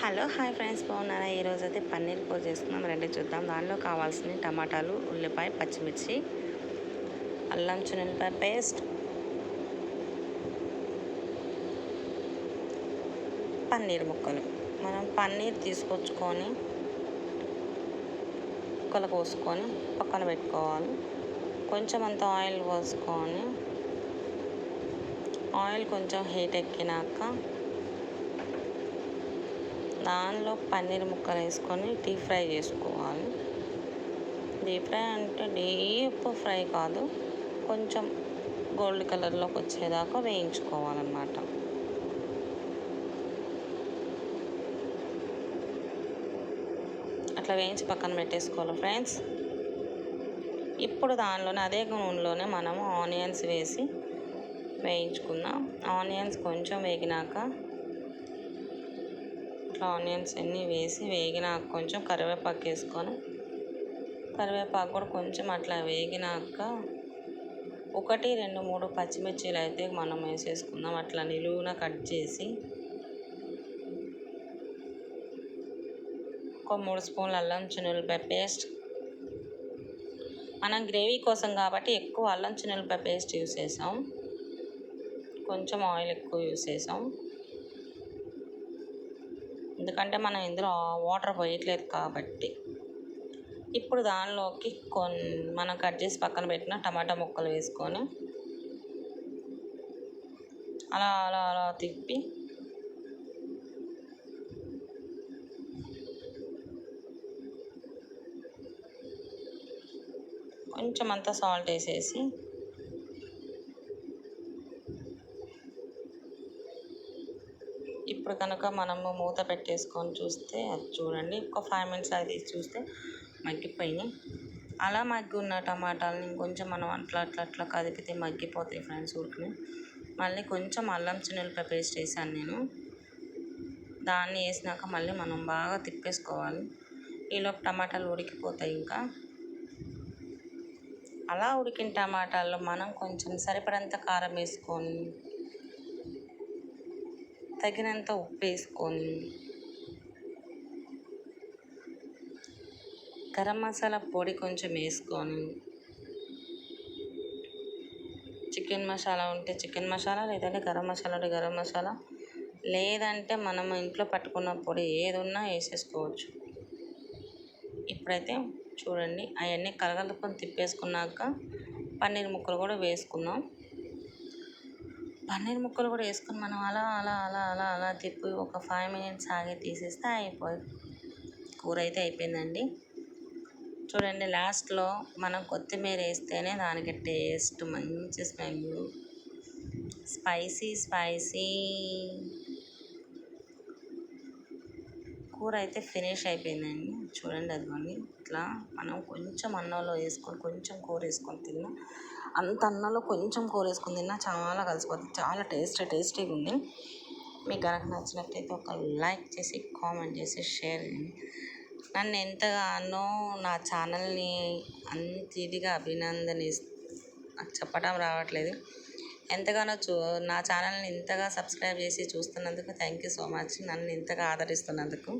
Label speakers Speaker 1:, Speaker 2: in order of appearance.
Speaker 1: Hello hi friends. బాగున్నారా? ఈరోజు అయితే పన్నీర్ కూర చేసుకుందాం. రండి చూద్దాం. దానిలో కావాల్సిన టమాటాలు ఉల్లిపాయ పచ్చిమిర్చి అల్లం చున్నిపాయ పేస్ట్ పన్నీర్ ముక్కలు. మనం పన్నీర్ తీసుకొచ్చుకొని ముక్కలు కోసుకొని పక్కన పెట్టుకోవాలి. కొంచెం అంత ఆయిల్ పోసుకొని ఆయిల్ కొంచెం హీట్ ఎక్కినాక దానిలో పన్నీర్ ముక్కలు వేసుకొని డీప్ ఫ్రై చేసుకోవాలి. డీప్ ఫ్రై అంటే డీప్ ఫ్రై కాదు కొంచెం గోల్డ్ కలర్లోకి వచ్చేదాకా వేయించుకోవాలన్నమాట. అట్లా వేయించి పక్కన పెట్టేసుకోవాలి ఫ్రెండ్స్. ఇప్పుడు దానిలోనే అదే నూనెలోనే మనము ఆనియన్స్ వేసి వేయించుకుందాం. ఆనియన్స్ కొంచెం వేగినాక దాంట్లో ఆనియన్స్ అన్నీ వేసి వేగినాక కొంచెం కరివేపాకు వేసుకొని కరివేపాకు కూడా కొంచెం అట్లా వేగినాక ఒకటి రెండు మూడు పచ్చిమిర్చీలు అయితే మనం వేసేసుకుందాం. అట్లా నిలువున కట్ చేసి ఒక మూడు స్పూన్ల అల్లం చున్నులపాయ పేస్ట్. మనం గ్రేవీ కోసం కాబట్టి ఎక్కువ అల్లం చున్నులపాయ పేస్ట్ యూస్ చేసాం కొంచెం ఆయిల్ ఎక్కువ యూస్ చేసాం ఎందుకంటే మనం ఇందులో వాటర్ పోయట్లేదు కాబట్టి. ఇప్పుడు దానిలోకి కొన్ని మనం కట్ చేసి పక్కన పెట్టిన టమాటా ముక్కలు వేసుకొని అలా అలా అలా తిప్పి కొంచెం అంతా సాల్ట్ వేసేసి ఇప్పుడు కనుక మనము మూత పెట్టేసుకొని చూస్తే అది చూడండి. ఒక ఫైవ్ మినిట్స్ అది చూస్తే మగ్గిపోయినాయి అలా మగ్గి ఉన్న టమాటాలని ఇంకొంచెం మనం అట్లా అట్లా అట్లా కదిపితే మగ్గిపోతాయి ఫ్రెండ్స్ ఉడికినాయి మళ్ళీ కొంచెం అల్లం చిన్నులపాయ పేస్ట్ వేసాను నేను. దాన్ని వేసినాక మళ్ళీ మనం బాగా తిప్పేసుకోవాలి. ఈలోపు టమాటాలు ఉడికిపోతాయి ఇంకా. అలా ఉడికిన టమాటాల్లో మనం కొంచెం సరిపడంత కారం వేసుకొని తగినంత ఉప్పు వేసుకొని గరం మసాలా పొడి కొంచెం వేసుకొని చికెన్ మసాలా ఉంటే చికెన్ మసాలా లేదంటే గరం మసాలా ఉంటే గరం మసాలా లేదంటే మనం ఇంట్లో పట్టుకున్న పొడి ఏది ఉన్నా వేసేసుకోవచ్చు. ఇప్పుడైతే చూడండి అవన్నీ కలగలుపుకొని తిప్పేసుకున్నాక పన్నీర్ ముక్కలు కూడా వేసుకుందాం పన్నీర్ ముక్కలు కూడా వేసుకొని మనం అలా అలా అలా అలా అలా తిప్పి ఒక ఫైవ్ మినిట్స్ ఆగి తీసేస్తే అయిపోయి కూర అయితే అయిపోయిందండి. చూడండి లాస్ట్లో మనం కొత్తిమీర వేస్తేనే దానికి టేస్ట్ మంచి స్మెల్ స్పైసీ స్పైసీ కూర అయితే ఫినిష్ అయిపోయిందండి. చూడండి అదిగోండి. ఇట్లా మనం కొంచెం అన్నంలో వేసుకొని కొంచెం కూర వేసుకొని తిన్నా అంత అన్నంలో కొంచెం కూర వేసుకొని తిన్నా చాలా కలిసిపోతుంది చాలా టేస్ట్ టేస్టీగా ఉంది. మీకు కనుక నచ్చినట్టయితే ఒక లైక్ చేసి కామెంట్ చేసి షేర్ చేయండి. నన్ను ఎంతగానో నా ఛానల్ని అంత ఇదిగా అభినందన నాకు చెప్పడం రావట్లేదు. ఎంతగానో చూ నా ఛానల్ని ఇంతగా సబ్స్క్రైబ్ చేసి చూస్తున్నందుకు థ్యాంక్ యూ సో మచ్. నన్ను ఇంతగా ఆదరిస్తున్నందుకు.